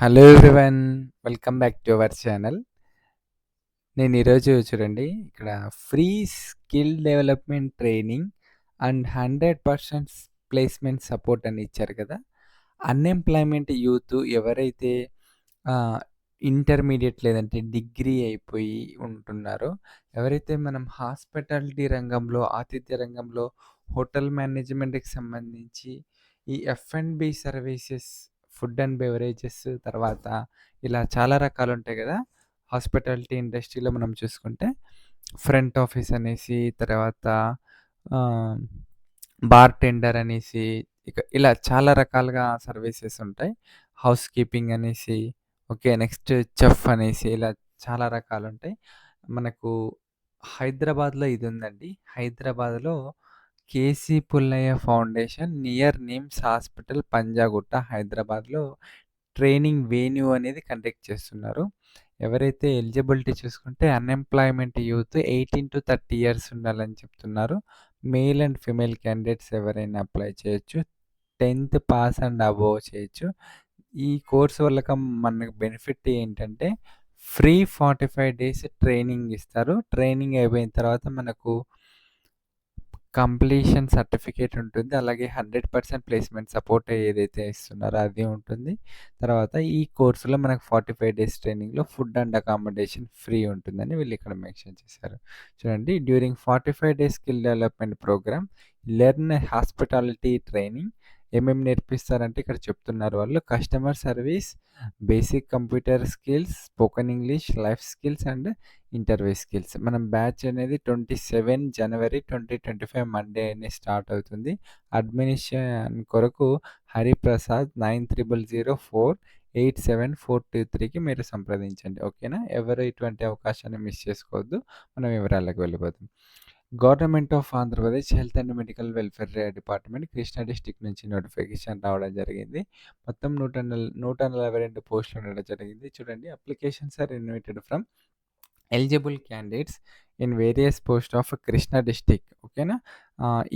Hello everyone welcome back to our channel నేను ఈరోజు చూడండి ఇక్కడ free skill development training and hundred percent placement support అని ఇచ్చారు కదా. అన్ఎంప్లాయ్మెంట్ యూత్ ఎవరైతే ఇంటర్మీడియట్ లేదంటే డిగ్రీ అయిపోయి ఉంటున్నారో ఎవరైతే మనం హాస్పిటాలిటీ రంగంలో ఆతిథ్య రంగంలో హోటల్ మేనేజ్మెంట్కి సంబంధించి ఈ F and B services food and beverages తర్వాత ఇలా చాలా రకాలు ఉంటాయి కదా హాస్పిటాలిటీ ఇండస్ట్రీలో మనం చూసుకుంటే ఫ్రంట్ ఆఫీస్ అనేసి తర్వాత బార్ టెండర్ అనేసి ఇక ఇలా చాలా రకాలుగా సర్వీసెస్ ఉంటాయి. హౌస్ కీపింగ్ అనేసి ఓకే నెక్స్ట్ చెఫ్ అనేసి ఇలా చాలా రకాలు ఉంటాయి మనకు హైదరాబాద్లో ఇది ఉందండి. హైదరాబాద్లో KC Pullaiah foundation near NIMS hospital Panjagutta హైదరాబాద్లో ట్రైనింగ్ వేన్యూ అనేది కండక్ట్ చేస్తున్నారు. ఎవరైతే ఎలిజిబిలిటీ చూసుకుంటే unemployment youth eighteen to thirty years ఉండాలని చెప్తున్నారు. మేల్ అండ్ ఫిమేల్ క్యాండిడేట్స్ ఎవరైనా అప్లై చేయొచ్చు. టెన్త్ పాస్ అండ్ అబోవ్ చేయొచ్చు. ఈ కోర్స్ వల్ల మనకు బెనిఫిట్ ఏంటంటే free forty five days training ఇస్తారు. ట్రైనింగ్ అయిపోయిన తర్వాత మనకు కంప్లీషన్ సర్టిఫికేట్ ఉంటుంది. అలాగే హండ్రెడ్ పర్సెంట్ ప్లేస్మెంట్ సపోర్ట్ ఏదైతే ఇస్తున్నారో అది ఉంటుంది. తర్వాత ఈ కోర్సులో మనకు ఫార్టీ ఫైవ్ డేస్ ట్రైనింగ్లో ఫుడ్ అండ్ అకామిడేషన్ ఫ్రీ ఉంటుందని వీళ్ళు ఇక్కడ మెన్షన్ చేశారు. చూడండి during forty five days skill development programme learn hospitality training ఏమేమి నేర్పిస్తారంటే ఇక్కడ చెప్తున్నారు వాళ్ళు. Customer service basic computer skills spoken English life skills and interview skills మనం బ్యాచ్ అనేది ట్వంటీ సెవెన్ జనవరి ట్వంటీ ట్వంటీ ఫైవ్ మండే అనేది స్టార్ట్ అవుతుంది. అడ్మినిస్ట్రేషన్ కొరకు Hariprasad nine triple zero four eight seven four two త్రీకి మీరు సంప్రదించండి. ఓకేనా ఎవరు ఇటువంటి అవకాశాన్ని మిస్ చేసుకోవద్దు. మనం వివరాలకు వెళ్ళిపోతాం government of Andhra Pradesh health and medical welfare department Krishna district నుంచి నోటిఫికేషన్ రావడం జరిగింది. మొత్తం నూట నూట నలభై రెండు పోస్టులు ఉండడం జరిగింది. చూడండి applications are invited from eligible candidates in various post of Krishna district ఓకేనా?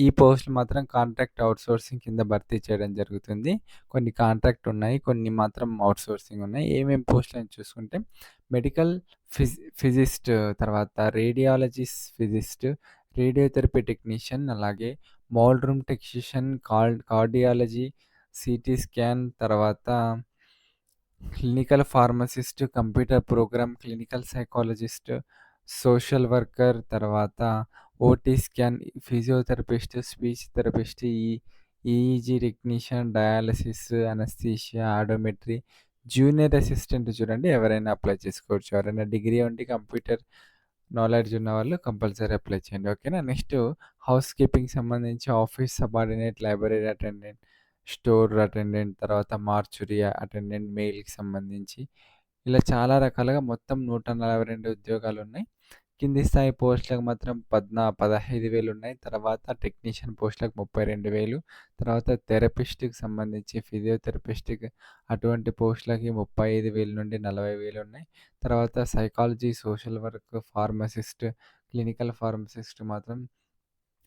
ఈ పోస్టులు మాత్రం కాంట్రాక్ట్ అవుట్సోర్సింగ్ కింద భర్తీ చేయడం జరుగుతుంది. కొన్ని కాంట్రాక్ట్ ఉన్నాయి కొన్ని మాత్రం అవుట్సోర్సింగ్ ఉన్నాయి. ఏమేమి పోస్టులు అని చూసుకుంటే మెడికల్ ఫిజ్ ఫిజిస్ట్ తర్వాత రేడియాలజిస్ట్ ఫిజిస్ట్ రేడియోథెరపీ టెక్నీషియన్ అలాగే mould room technician call cardiology CT scan తర్వాత clinical pharmacist computer program clinical psychologist social worker తర్వాత OT scan physiotherapist speech therapist ఈ EEG technician dialysis anaesthesia audiometry junior assistant చూడండి ఎవరైనా apply చేసుకోవచ్చు. ఎవరైనా degree ఉండి computer knowledge ఉన్న వాళ్ళు కంపల్సరీ అప్లై చేయండి ఓకేనా నెక్స్ట్ హౌస్ కీపింగ్ సంబంధించి office subordinate library attendant store attendant తర్వాత మార్చురీ అటెండెంట్ మెయిల్కి సంబంధించి. ఇలా చాలా రకాలుగా మొత్తం నూట నలభై రెండు ఉద్యోగాలు ఉన్నాయి. కింది స్థాయి పోస్టులకు మాత్రం పద్నా పదహైదు వేలు ఉన్నాయి. తర్వాత టెక్నీషియన్ పోస్టులకు ముప్పై రెండు వేలు. తర్వాత థెరపిస్ట్కి సంబంధించి ఫిజియోథెరపిస్ట్కి అటువంటి పోస్టులకి ముప్పై ఐదు వేల నుండి నలభై వేలు ఉన్నాయి. తర్వాత psychology social work pharmacist clinical pharmacist మాత్రం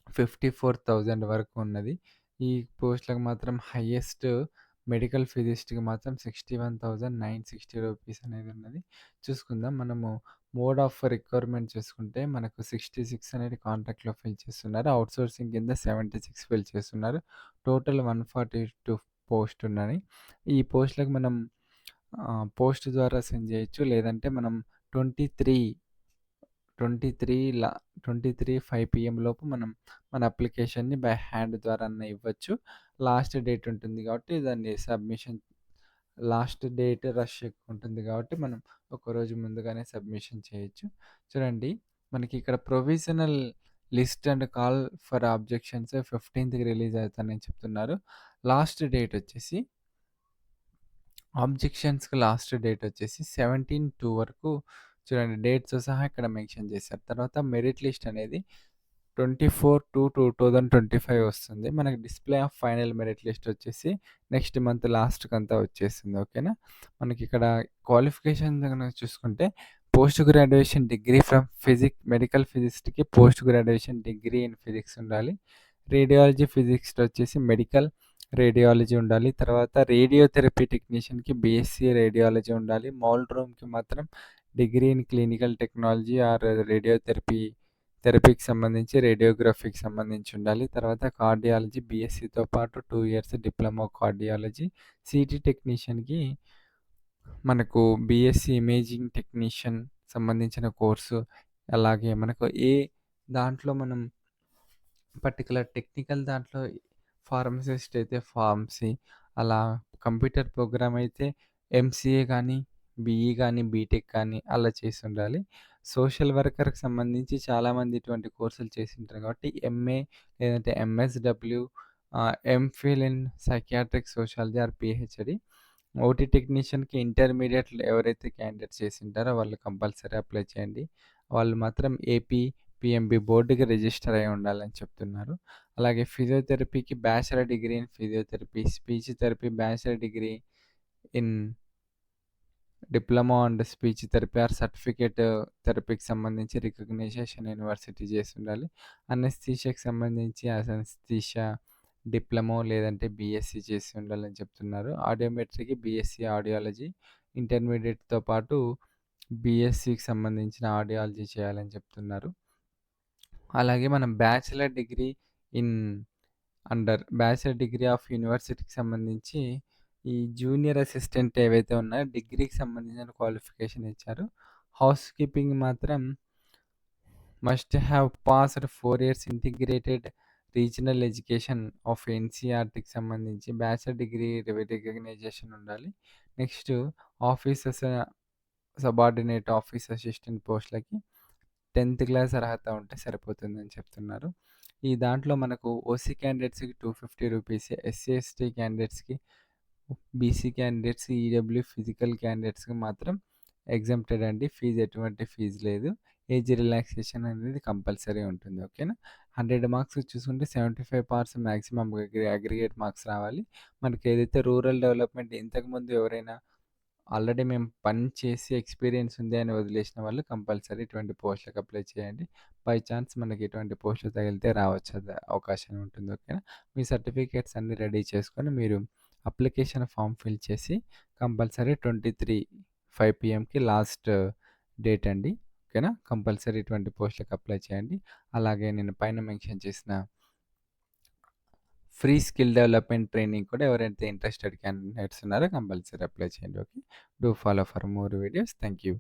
ఫిఫ్టీ ఫోర్ థౌజండ్ వరకు ఉన్నది. ఈ పోస్టులకు మాత్రం హయ్యెస్ట్ మెడికల్ ఫిజిస్ట్కి మాత్రం sixty one thousand nine sixty rupees అనేది ఉన్నది. చూసుకుందాం మనము మోడ్ ఆఫ్ రిక్వైర్మెంట్ చూసుకుంటే మనకు సిక్స్టీ సిక్స్ అనేది కాంట్రాక్ట్లో ఫిల్ చేస్తున్నారు. అవుట్ సోర్సింగ్ కింద సెవెంటీ సిక్స్ ఫిల్ చేస్తున్నారు. Total one forty two post ఉన్నాయి ఈ పోస్టులకు మనం పోస్ట్ ద్వారా సెండ్ చేయొచ్చు. లేదంటే మనం ట్వంటీ త్రీ ట్వంటీ త్రీ లా ట్వంటీ త్రీ ఫైవ్ పిఎం లోపు మనం మన అప్లికేషన్ని బై హ్యాండ్ ద్వారా ఇవ్వచ్చు. లాస్ట్ డేట్ ఉంటుంది కాబట్టి దాన్ని సబ్మిషన్ లాస్ట్ డేట్ రష్ ఎక్కువ ఉంటుంది కాబట్టి మనం ఒకరోజు ముందుగానే సబ్మిషన్ చేయొచ్చు. చూడండి మనకి ఇక్కడ provisional list and call for objections ఫిఫ్టీన్త్కి release అవుతానని చెప్తున్నారు. లాస్ట్ డేట్ వచ్చేసి ఆబ్జెక్షన్స్కి లాస్ట్ డేట్ వచ్చేసి సెవెంటీన్ టూ వరకు చూడండి డేట్స్ సహా ఇక్కడ మెన్షన్ చేశారు. తర్వాత మెరిట్ లిస్ట్ అనేది twenty four two two thousand twenty five వస్తుంది మనకి display of final merit list వచ్చేసి నెక్స్ట్ మంత్ లాస్ట్కి అంతా వచ్చేసింది ఓకేనా మనకి ఇక్కడ క్వాలిఫికేషన్ కనుక చూసుకుంటే post graduation degree from physics medical ఫిజిక్స్కి post graduation degree in physics ఉండాలి రేడియాలజీ ఫిజిక్స్ వచ్చేసి మెడికల్ రేడియాలజీ ఉండాలి. తర్వాత రేడియోథెరపీ టెక్నీషియన్‌కి బీఎస్సీ రేడియాలజీ ఉండాలి. మౌల్డ్ రూమ్‌కి మాత్రం degree in clinical technology or radiotherapy థెరపీకి సంబంధించి రేడియోగ్రఫీకి సంబంధించి ఉండాలి. తర్వాత కార్డియాలజీ బీఎస్సీతో పాటు two years diploma cardiology. CT టెక్నీషియన్‌కి మనకు బీఎస్సీ ఇమేజింగ్ టెక్నీషియన్ సంబంధించిన కోర్సు. అలాగే మనకు ఏ దాంట్లో మనం పర్టికులర్ టెక్నికల్ దాంట్లో ఫార్మసిస్ట్ అయితే ఫార్మసీ, అలా కంప్యూటర్ ప్రోగ్రామ్ అయితే ఎంసీఏ కానీ బీఈ కానీ బీటెక్ కానీ అలా చేసి ఉండాలి సోషల్ వర్కర్‌కి సంబంధించి చాలామంది ఇటువంటి కోర్సులు చేసింటారు కాబట్టి ఎంఏ లేదంటే MSW MPhil in psychiatric sociology or PhD. OT టెక్నీషియన్‌కి intermediate ఎవరైతే క్యాండిడేట్ చేసింటారో వాళ్ళు కంపల్సరీ అప్లై చేయండి. వాళ్ళు మాత్రం ఏపీ, పీఎంబీ బోర్డుకి రిజిస్టర్ అయ్యి ఉండాలని చెప్తున్నారు. అలాగే ఫిజియోథెరపీకి bachelor degree in physiotherapy, speech therapy bachelor degree in diploma and speech therapy or certificate థెరపీకి సంబంధించి రికగ్నైజేషన్ యూనివర్సిటీ చేసి ఉండాలి అనస్థీషియాకి సంబంధించి అనస్థీషియా డిప్లొమా లేదంటే బీఎస్సీ చేసి ఉండాలని చెప్తున్నారు. ఆడియోమెట్రీకి బీఎస్సీ ఆడియాలజీ ఇంటర్మీడియట్తో పాటు బీఎస్సీకి సంబంధించిన ఆడియాలజీ చేయాలని చెప్తున్నారు. అలాగే మనం bachelor degree in under bachelor degree of యూనివర్సిటీకి సంబంధించి ఈ జూనియర్ అసిస్టెంట్ ఏవైతే ఉన్నాయో డిగ్రీకి సంబంధించిన క్వాలిఫికేషన్ ఇచ్చారు. హౌస్ కీపింగ్ మాత్రం must have passed four years integrated regional education of ఎన్సీఆర్టీకి సంబంధించి బ్యాచిలర్ డిగ్రీ రికగ్నైజేషన్ ఉండాలి. Next officers subordinate office assistant పోస్ట్‌లకి 10థ్ క్లాస్ అర్హత ఉంటే సరిపోతుందని చెప్తున్నారు. ఈ దాంట్లో మనకు ఓసీ క్యాండిడేట్స్‌కి 250 రూపీస్, ఎస్సీ, ఎస్టీ క్యాండిడేట్స్‌కి, బీసీ క్యాండిడేట్స్, ఈడబ్ల్యూ ఫిజికల్ క్యాండిడేట్స్‌కి మాత్రం ఎగ్జామ్టెడ్ అండి. ఫీజు ఎటువంటి ఫీజు లేదు. ఏజ్ రిలాక్సేషన్ అనేది కంపల్సరీ ఉంటుంది. ఓకేనా. 100 మార్క్స్ చూసుకుంటే 75% మాక్సిమం మ్యాక్సిమం అగ్రిగేట్ మార్క్స్ రావాలి. మనకి ఏదైతే రూరల్ డెవలప్‌మెంట్ ఇంతకుముందు ఎవరైనా ఆల్రెడీ మేము పని చేసి ఎక్స్‌పీరియన్స్ ఉంది అని వదిలేసిన వాళ్ళు కంపల్సరీ ఇటువంటి పోస్టులకు అప్లై చేయండి. బై చాన్స్ మనకి ఇటువంటి పోస్టులు తగిలితే రావచ్చు అవకాశం ఉంటుంది. ఓకేనా. మీ సర్టిఫికేట్స్ అన్నీ రెడీ చేసుకొని మీరు అప్లికేషన్ ఫామ్ ఫిల్ చేసి కంపల్సరీ ట్వంటీ త్రీ ఫైవ్ పిఎంకి లాస్ట్ డేట్ అండి. ఓకేనా. కంపల్సరీ ఇటువంటి పోస్టులకు అప్లై చేయండి. అలాగే నేను పైన మెన్షన్ చేసిన ఫ్రీ స్కిల్ డెవలప్‌మెంట్ ట్రైనింగ్ కూడా ఎవరైతే ఇంట్రెస్టెడ్ క్యాండిడేట్స్ ఉన్నారో కంపల్సరీ అప్లై చేయండి. Okay. Do follow for more videos. Thank you.